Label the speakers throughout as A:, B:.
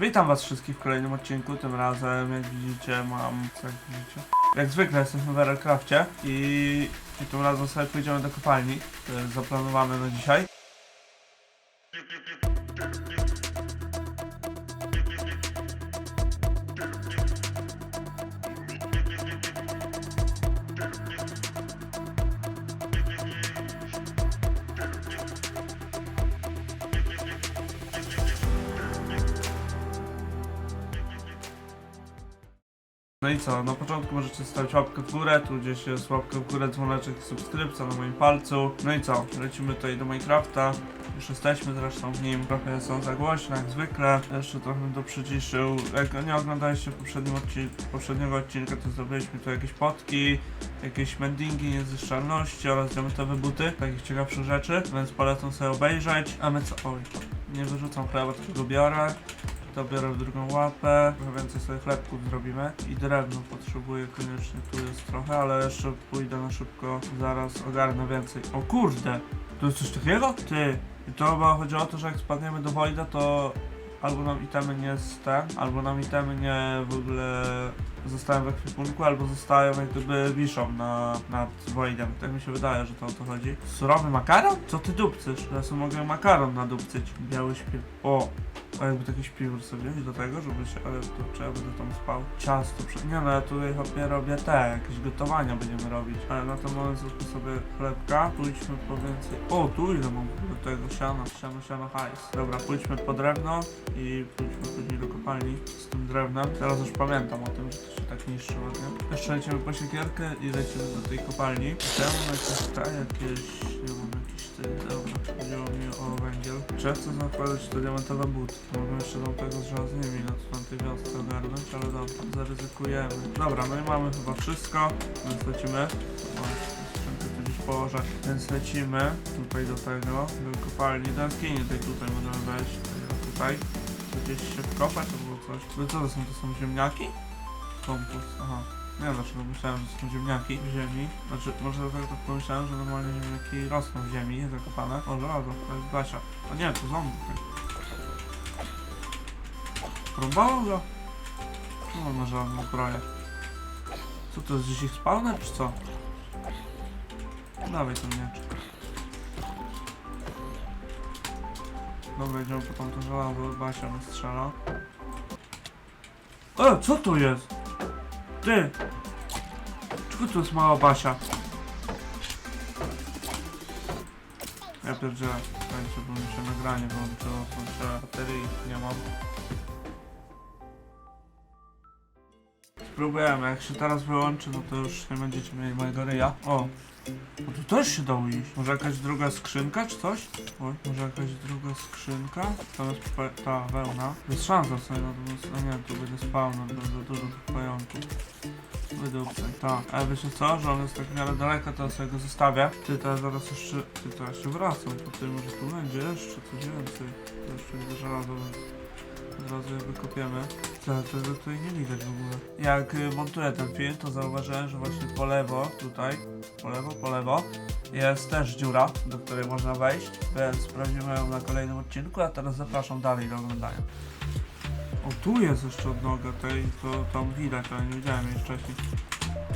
A: Witam was wszystkich w kolejnym odcinku, tym razem jak widzicie mam, co jak widzicie, jak zwykle jesteśmy w Aircrafcie i, i tym razem sobie pójdziemy do kopalni, to jest zaplanowane na dzisiaj. No i co, na początku możecie stawić łapkę w górę, tu gdzieś jest łapka w górę, dzwoneczek, subskrypcja na moim palcu. No i co, lecimy tutaj do Minecrafta. Już jesteśmy zresztą w nim, trochę są za głośne jak zwykle. Jeszcze trochę to przyciszył. Jak nie oglądaliście poprzednim poprzedniego odcinka, to zrobiliśmy tu jakieś potki, jakieś mendingi, niezniszczalności oraz diamentowe buty, takich ciekawszych rzeczy, więc polecam sobie obejrzeć. A my co? Oj, nie wyrzucam chleba, tylko biorę. To biorę w drugą łapę, trochę więcej sobie chlebków zrobimy i drewno potrzebuję koniecznie, tu jest trochę, ale jeszcze pójdę na szybko, zaraz ogarnę więcej. O kurde, to jest coś takiego? Ty, i to chyba chodzi o to, że jak spadniemy do Voida, to albo nam itemy nie z ten, albo nam itemy nie w ogóle zostają w ekwipunku, albo zostają jak gdyby wiszą na, nad Voidem. Tak mi się wydaje, że to o to chodzi. Surowy makaron? Co ty dupcysz? Ja mogę makaron nadupcyć. Biały śpiew. O! A jakby taki śpiwór sobie wziąć do tego, żeby się, ale to czy ja będę tam spał. Ciasto, prze... nie no ja tutaj chłopie robię te, jakieś gotowania będziemy robić. Ale na ten moment zróbmy sobie chlebka, pójdźmy po więcej, o tu ile mam do tego siana, siano, siano, hajs. Dobra, pójdźmy po drewno i pójdźmy później do kopalni z tym drewnem. Teraz już pamiętam o tym, że tak niszczy ładnie. Jeszcze lecimy po siekierkę i lecimy do tej kopalni. Temu jakieś te, jakieś, nie wiem, jakiś ty, dobra, chodziło mi o węgiel. Ja chcę zakładać te diamentowe buty? Mogę jeszcze tam tego z żelaznymi na tamtej wiosce ogarnąć, ale dobra, zaryzykujemy. Dobra, no i mamy chyba wszystko, więc lecimy. Położę. Więc lecimy tutaj do tego, do kopalni. Do jaskini tej tutaj możemy wejść. Tutaj. Gdzieś się wkopać albo coś. No co to są? To są ziemniaki? Kompust, aha. Nie wiem dlaczego myślałem, że są ziemniaki w ziemi. Znaczy, może dlatego tak pomyślałem, że normalnie ziemniaki rosną w ziemi, zakopane. O, żelazo, to jest Basia. A nie, to zombie. Próbował go? No, na żadną zbroję. Co to jest gdzieś ich spawner, czy co? Dawaj ten miecz. Dobra, idziemy po tamto żelazo, Basia mnie strzela. E, co to jest? Ty! Czego to jest mała Basia? Ja pierdzielę, słuchajcie, bo mi się nagranie włączyło, włączyłem baterii, nie mam. Spróbujemy, jak się teraz wyłączy, no to już nie będziecie mieli mojego ryja. O! No tu też się dało iść. Może jakaś druga skrzynka, czy coś? Oj, może jakaś druga skrzynka? Tam jest pa- ta wełna. Jest szansa sobie na to, no nie, tu będzie spawner, będzie dużo tych pająków. Wydupcaj, tak. Ale wiecie co, że on jest tak w miarę daleko, to ja sobie go zostawię. Ty, to ja zaraz jeszcze, ty, to ja jeszcze wracam, po tym, że tu będzie jeszcze coś więcej. To jeszcze widzę żelazo, więc je wykopiemy. Tak, tego tutaj nie widać w ogóle. Jak y, montuję ten film, to zauważyłem, że właśnie po lewo, tutaj, po lewo, po lewo, jest też dziura, do której można wejść, więc sprawdzimy ją na kolejnym odcinku, a teraz zapraszam dalej do oglądania. O, tu jest jeszcze odnoga tej, to tam widać, ale nie widziałem jej wcześniej.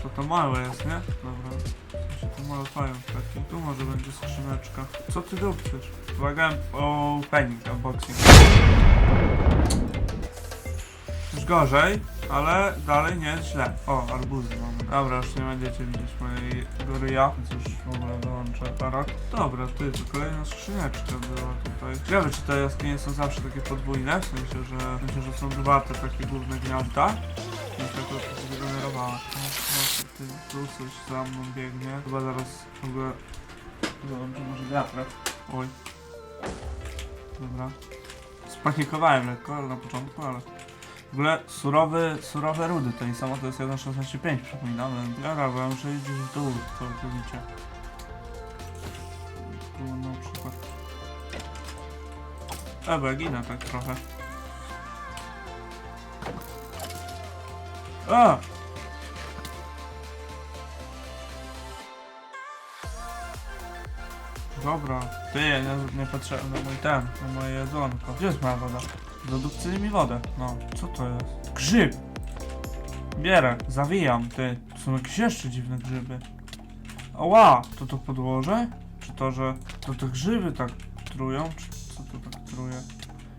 A: To to małe jest, nie? Dobra. W sensie to mały pająk taki. Tu może będzie skrzyneczka. Co ty robisz? Uwaga, o penning unboxing. Już gorzej, ale dalej nie jest źle. O, arbuzy mamy. Dobra, już nie będziecie widzieć mojej goryja, więc już w ogóle wyłączę aparat. Dobra, ty, to kolejna skrzyneczka była tutaj. Ciekawe, czy te jaskinie są zawsze takie podwójne, w sensie, że, sensie, że są dwa te takie główne gniazda. No, ty, tu coś za mną biegnie. Chyba zaraz ogóle zobaczę może wiatrak. Oj. Dobra. Spanikowałem lekko na początku, ale... W ogóle surowy, surowe rudy, to nie samo to jest 1.16.5, przypominam. Dobra, bo ja muszę iść w dół, całkowicie. Tu na przykład... E, bo ja ginę tak trochę. A! Dobra, ty, nie, nie patrzę na mój ten, na moje jedzonko. Gdzie jest moja woda? Zadupcyli mi wodę. No, co to jest? Grzyb! Bierę, zawijam, ty. To są jakieś jeszcze dziwne grzyby. Oła! To to podłoże? Czy to, że to te grzyby tak trują? Czy co to tak truje?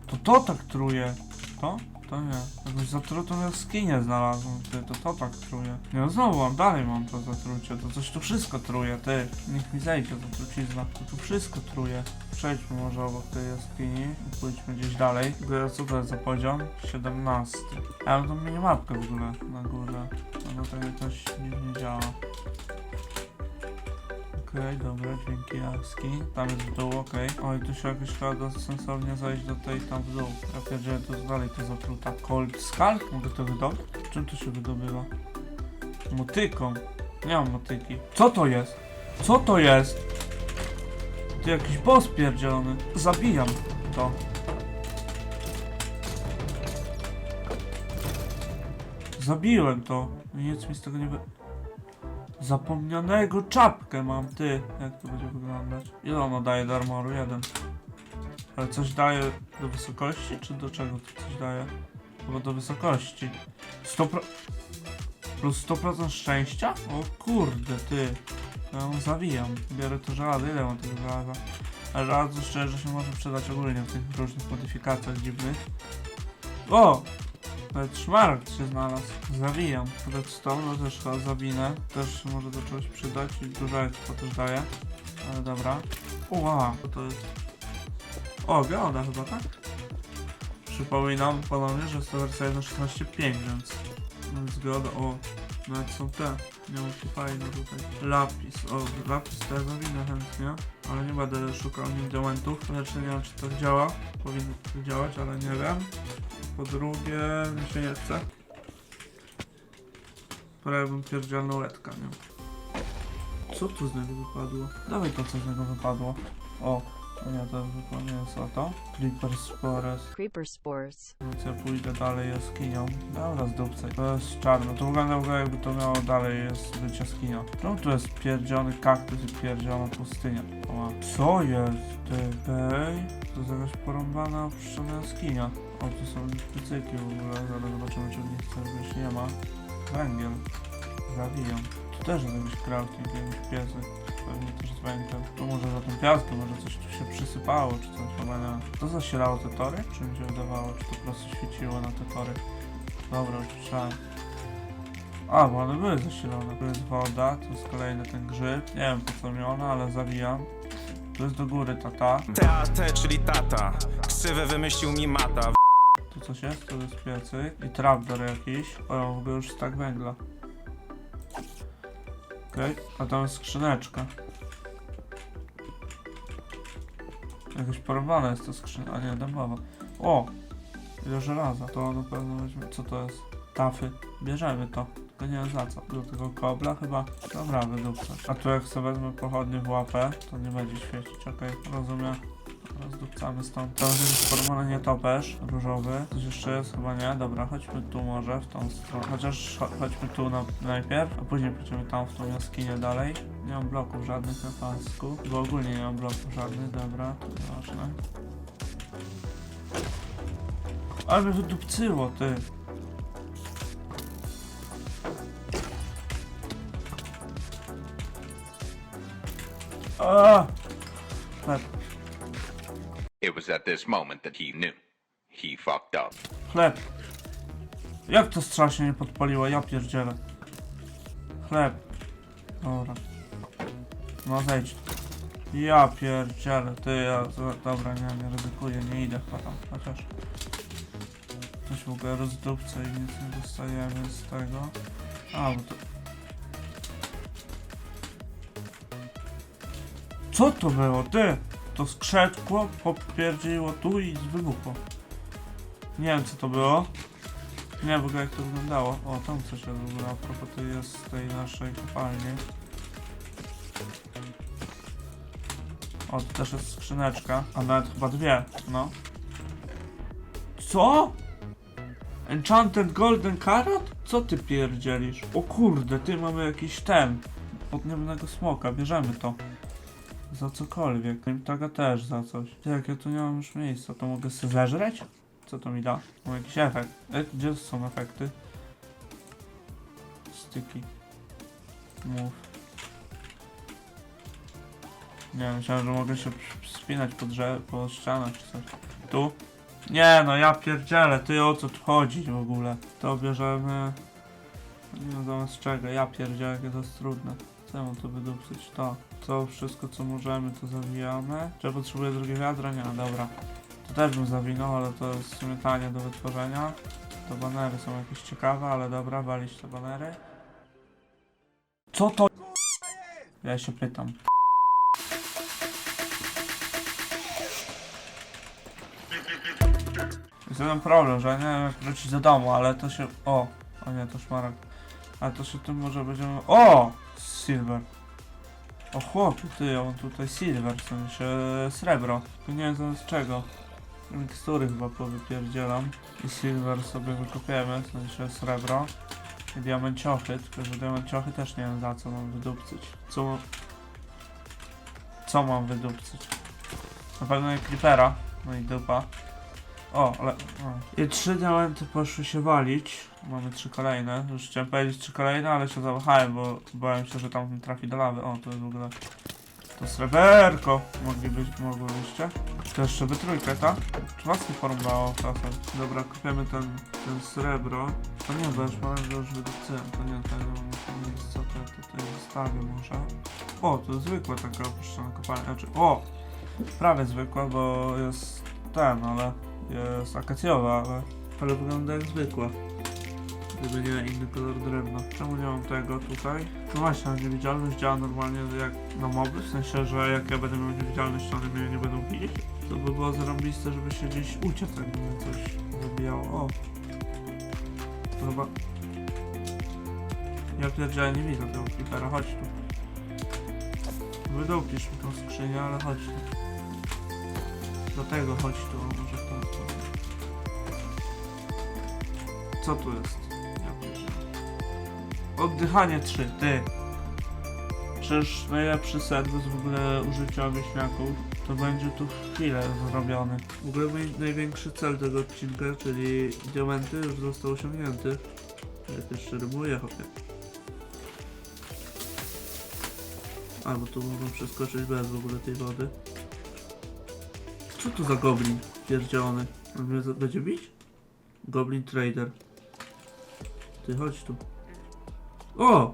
A: To to tak truje. To? To nie. Jakąś zatrutą jaskinię znalazłem, ty. To to tak truje. Nie, no znowu mam, dalej mam to zatrucie. To coś tu wszystko truje, ty. Niech mi zejdzie ta trucizna. To tu wszystko truje. Przejdźmy może obok tej jaskini i pójdźmy gdzieś dalej. Tylko co to jest za poziom? 17. A ja mam tą minimapkę w ogóle na górze. Ona tak jakoś dziwnie działa. Okej, dobra, dzięki jaski. Tam jest w dół, okej. Oj, tu się jakoś da sensownie zejść do tej tam w dół. Ja pierdzielę, to jest dalej to zatruta. Cold Skull? Mogę to wydobyć? Czym to się wydobywa? Motyką. Nie mam motyki. Co to jest? Co to jest? To jakiś boss pierdzielony. Zabijam to. Zabiłem to. I Nic mi z tego nie wy... Zapomnianego czapkę mam, ty. Jak to będzie wyglądać? Ile ono daje do armoru? Jeden. Ale coś daje do wysokości, czy do czego to coś daje? Chyba do wysokości. 100%... Plus 100% szczęścia? O kurde, ty. Ja ją zawijam. Biorę to żelazo. Ile mam tego żelaza? A żelazo szczerze się może przydać ogólnie w tych różnych modyfikacjach dziwnych. O! Nawet szmaragd się znalazł. Zawijam. Redstone, też chyba zawinę. Też może do czegoś przydać i dużo expo też daje. Ale dobra. Co to jest? O, geoda chyba, tak? Przypominam ponownie, że jest to wersja 1.16.5, więc... Więc geoda, o, nawet są te. Mam tu fajne tutaj. Lapis, o, lapis to ja zawinę chętnie. Ale nie będę szukał nim diamentów. Znaczy nie wiem, czy to działa. Powinno to działać, ale nie wiem. Po drugie, mi się nie chce. Prawie bym pierdzielną łetkę miał. Co tu z niego wypadło? Dawaj to, co z niego wypadło. O, to nie, to jest o to. Creeper Spores.
B: Creeper spores.
A: Więc ja pójdę dalej jaskinią. Dobra, zdupcaj. To jest czarno. To wygląda w ogóle jakby to miało dalej jest być jaskinia. Czemu tu jest pierdziony kaktus i pierdziona pustynia? O, co jest? Ty? Okej. To jest jakaś porąbana opuszczona jaskinia. O, tu są piecyki w ogóle. Zaraz zobaczymy, czy w nich coś nie ma. Węgiel. Zawijam. Tu też jest jakiś crafting, jakiś piecyk. Pewnie też z węglem. Tu może za tym piaskiem, może coś tu się przysypało, czy coś, chyba. To zasilało te tory? Czy mi się wydawało, czy to po prostu świeciło na te tory? Dobra, słyszałem. A, bo one były zasilone. Tu jest woda, tu jest kolejny ten grzyb. Nie wiem po co mi ona, ale zawijam. Tu jest do góry tata.
C: TAT, czyli tata. Ksywę wymyślił mi mata.
A: Tu coś jest, tu jest piecyk. I trapdoor jakiś. O, ogóle już stak węgla. Okej, a tam jest skrzyneczka. Jakoś porwana jest ta skrzynia, a nie, dębowa. O! Ile żelaza, to na pewno weźmie. Co to jest? Tafy. Bierzemy to. Tylko nie wiem za co. Do tego kobla chyba. Dobra, wydupcać. A tu jak sobie wezmę pochodnie w łapę, to nie będzie świecić, okej, rozumiem. Rozdupcamy stąd. To jest formowany nietoperz różowy. Coś jeszcze jest? Chyba nie. Dobra, chodźmy tu może w tą stronę. Chociaż cho- chodźmy tu na, najpierw, a później pójdziemy tam w tą jaskinię dalej. Nie mam bloków żadnych na pasku, bo ogólnie nie mam bloków żadnych. Dobra, to ważne. Ale mnie wydupcyło, ty. A!
D: It was at this moment that he knew. He fucked up.
A: Chleb. Jak to strasznie się nie podpaliło? Ja pierdzielę. Chleb. Dobra. No zejdź. Ja pierdzielę. Ty, ja... Dobra, nie, nie ryzykuję, nie idę chyba tam. Chociaż... Coś w ogóle rozdupcę i nic nie dostajemy z tego. A, bo to... Co to było? Ty! To skrzeczkło, popierdziło tu i wybuchło. Nie wiem co to było. Nie wiem w ogóle jak to wyglądało. O, tam coś jest w a propos tej jest tej naszej kopalni. O, tu też jest skrzyneczka, a nawet chyba dwie, no. Co? Enchanted Golden Carrot? Co ty pierdzielisz? O kurde, ty mamy jakiś ten. Podniebnego smoka, bierzemy to. Za cokolwiek. Taka też za coś. Jak ja tu nie mam już miejsca, to mogę sobie zeżreć? Co to mi da? Mam jakiś efekt. E, gdzie są efekty? Styki. Mów. Nie, myślałem, że mogę się przy- spinać po drzew, po ścianach czy coś. Tu? Nie no, ja pierdzielę, ty o co tu chodzi w ogóle? To bierzemy... Nie wiadomo z czego, ja pierdzielę, jakie to jest trudne. Ja mam tu wydupcyć? To. To wszystko co możemy to zawijamy. Czy potrzebuję drugie wiadra? Nie, dobra. To też bym zawinął, ale to jest w sumie tanie do wytworzenia. To banery są jakieś ciekawe, ale dobra, walić te banery. Co to Ja się pytam. Jest jeden problem, że nie wiem jak wrócić do domu, ale to się... O! O nie, to szmarek. Ale to się tym może będziemy... O! Silver. O chłopie, ty, mam tutaj silver, w sensie srebro. Tu nie wiem z czego. Mikstury chyba powypierdzielam. I silver sobie wykopiemy, w sensie srebro. I diamenciochy, tylko że diamenciochy też nie wiem za co mam wydupcyć. Co. Co mam wydupcyć? Na pewno nie creepera. No i dupa. O, ale... O. I trzy diamenty poszły się walić. Mamy trzy kolejne. Już chciałem powiedzieć trzy kolejne, ale się zawahałem, bo bałem się, że tam trafi do lawy. O, to jest w ogóle... To sreberko mogli być, mogłybyście. To jeszcze by trójkę, tak? Czy was nie porąbało czasem? Dobra, kupiemy ten, ten srebro. To nie, bo już mam już wydupcyłem. To nie, to nie nic, co to tutaj zostawię może. O, to jest zwykła taka opuszczona kopalnia. Znaczy, o! Prawie zwykła, bo jest ten, ale jest akacjowa, ale, ale wygląda jak zwykła. Gdyby nie inny kolor drewna. Czemu nie mam tego tutaj? No właśnie, a niewidzialność działa normalnie jak na moby, w sensie, że jak ja będę miał niewidzialność, to one mnie nie będą widzieć. To by było zarąbiste, żeby się gdzieś uciec, jakby coś zabijało. O! To chyba... Ja pierdzielę nie widzę tego creepera, chodź tu. Wydłupisz mi tą skrzynię, ale chodź tu. Do tego chodź tu, Co tu jest? Oddychanie 3, ty. Przecież najlepszy serwis w ogóle użycia wieśniaków to będzie tu chwilę zrobiony. W ogóle mój największy cel tego odcinka, czyli diamenty już został osiągnięty. Jak jeszcze rymuję, chłopie. A, bo tu mogą przeskoczyć bez w ogóle tej wody. Co to za goblin pierdzielony? On mnie będzie bić? Goblin Trader. Ty chodź tu. O!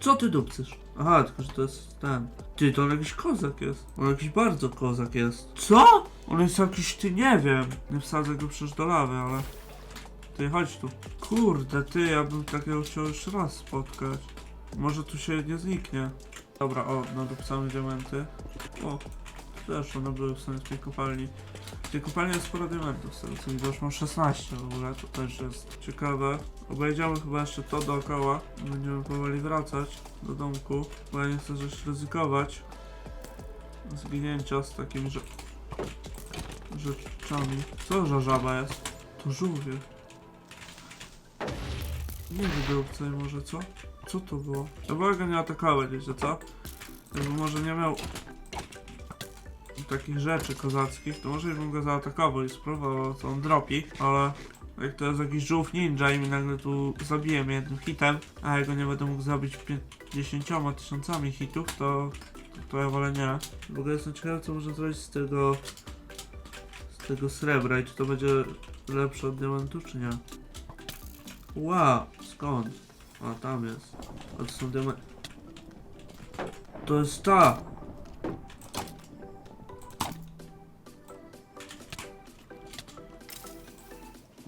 A: Co ty dupcysz? Aha, tylko że to jest ten. Ty, to on jakiś kozak jest. On jakiś bardzo kozak jest. Co? On jest jakiś, ty nie wiem. Nie wsadzę go przecież do lawy, ale... Ty, chodź tu. Kurde, ty, ja bym takiego chciał jeszcze raz spotkać. Może tu się nie zniknie. Dobra, o, nadupcamy diamenty. O, też one były w sumie w tej kopalni. W tej kopalni jest sporo diamentów, z tego co widzę, już mam 16 w ogóle, to też jest ciekawe. Obejdziemy chyba jeszcze to dookoła. Będziemy powoli wracać do domku, bo ja nie chcę też ryzykować zginięcia z takimi rze rzeczami. Co za żaba jest? To żółwie. Nie wydrupcaj może, co? Co to było? Ja wolę go nie atakować, wiecie co? Jakby może nie miał takich rzeczy kozackich, to może bym go zaatakował i spróbował co on dropi, ale jak to jest jakiś żółw ninja i mi nagle tu zabiję mnie jednym hitem, a ja go nie będę mógł zabić 50 tysiącami hitów, to, to, to ja wolę nie. W ogóle jestem ciekawy co można zrobić z tego z tego srebra i czy to będzie lepsze od diamentu, czy nie. Wow, skąd? A tam jest. A to są diamenty. To jest ta!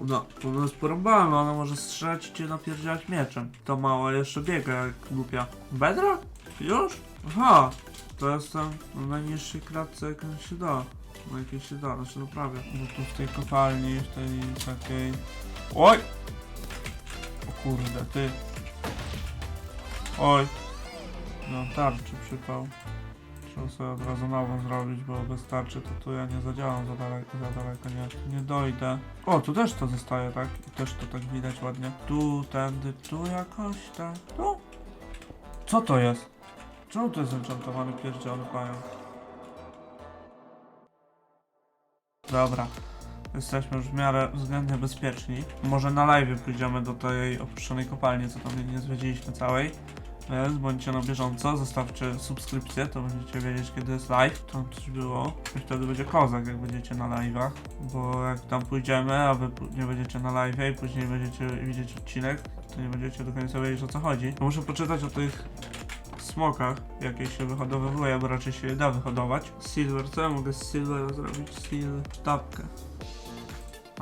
A: Ona, ona jest porąbana, ona może strzelać i cię napierdzielać mieczem. To mała jeszcze biega jak głupia. Bedrock? Już? Aha! To jestem na najniższej klatce jak się da. No jakiej się da, znaczy no prawie. Bo tu w tej kopalni, w tej takiej... Oj! O kurde, ty. Oj. No tarczy przypał. Trzeba sobie od razu nową zrobić, bo bez tarczy to tu ja nie zadziałam za daleko, za daleko nie, nie dojdę. O, tu też to zostaje, tak? I też to tak widać ładnie. Tu, tędy, tu jakoś, tak. Tu? Co to jest? Czemu to jest enchantowany pierdzielony pająk? Dobra. jesteśmy już w miarę względnie bezpieczni. Może na live pójdziemy do tej opuszczonej kopalni, co tam nie zwiedziliśmy całej. Bądźcie na bieżąco, zostawcie subskrypcję, to będziecie wiedzieć kiedy jest live. Tam coś było. I wtedy będzie kozak, jak będziecie na live'ach. Bo jak tam pójdziemy, a wy nie będziecie na live'ie i później będziecie widzieć odcinek, to nie będziecie do końca wiedzieć o co chodzi. To muszę poczytać o tych smokach, jakie się wyhodowywuje, bo raczej się da wyhodować. Silver, co ja mogę z silver zrobić? Silver, sztabkę.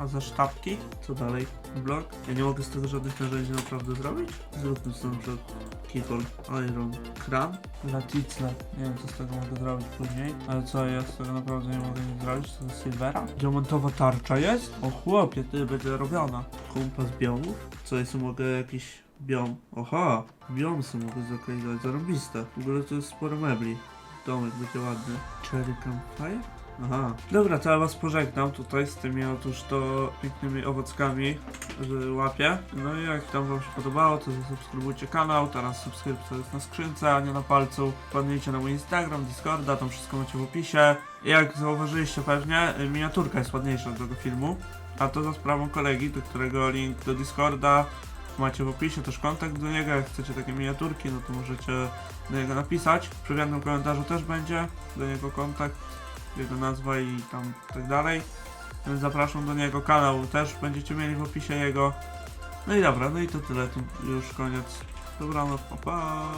A: A za sztabki? Co dalej? Blok? Ja nie mogę z tego żadnych narzędzi naprawdę zrobić? Zróbmy sobie na przykład keyhole, iron, kran, laticę. Nie wiem co z tego mogę zrobić później, ale co ja z tego naprawdę nie mogę nic zrobić, to z silvera. Diamentowa tarcza jest? O chłopie, ty będzie robiona. Kompas biomów? Co jest, mogę jakiś biom? Oha, biom sobie mogę zakleiwać, zarobiste. W ogóle to jest sporo mebli. Domek będzie ładny. Cherry campfire? Aha. Dobra, to ja was pożegnam tutaj z tymi otóż to pięknymi owockami w łapie. No i jak tam wam się podobało, to zasubskrybujcie kanał. Teraz subskrypcja jest na skrzynce, a nie na palcu. Wpadnijcie na mój Instagram, Discorda, tam wszystko macie w opisie. Jak zauważyliście pewnie, miniaturka jest ładniejsza od tego filmu. A to za sprawą kolegi, do którego link do Discorda macie w opisie, też kontakt do niego. Jak chcecie takie miniaturki, no to możecie do niego napisać. W przewianym komentarzu też będzie do niego kontakt jego nazwa i tam tak dalej. Zapraszam do niego, kanał też będziecie mieli w opisie jego. No i dobra, no i to tyle, to już koniec. Dobranoc, pa pa.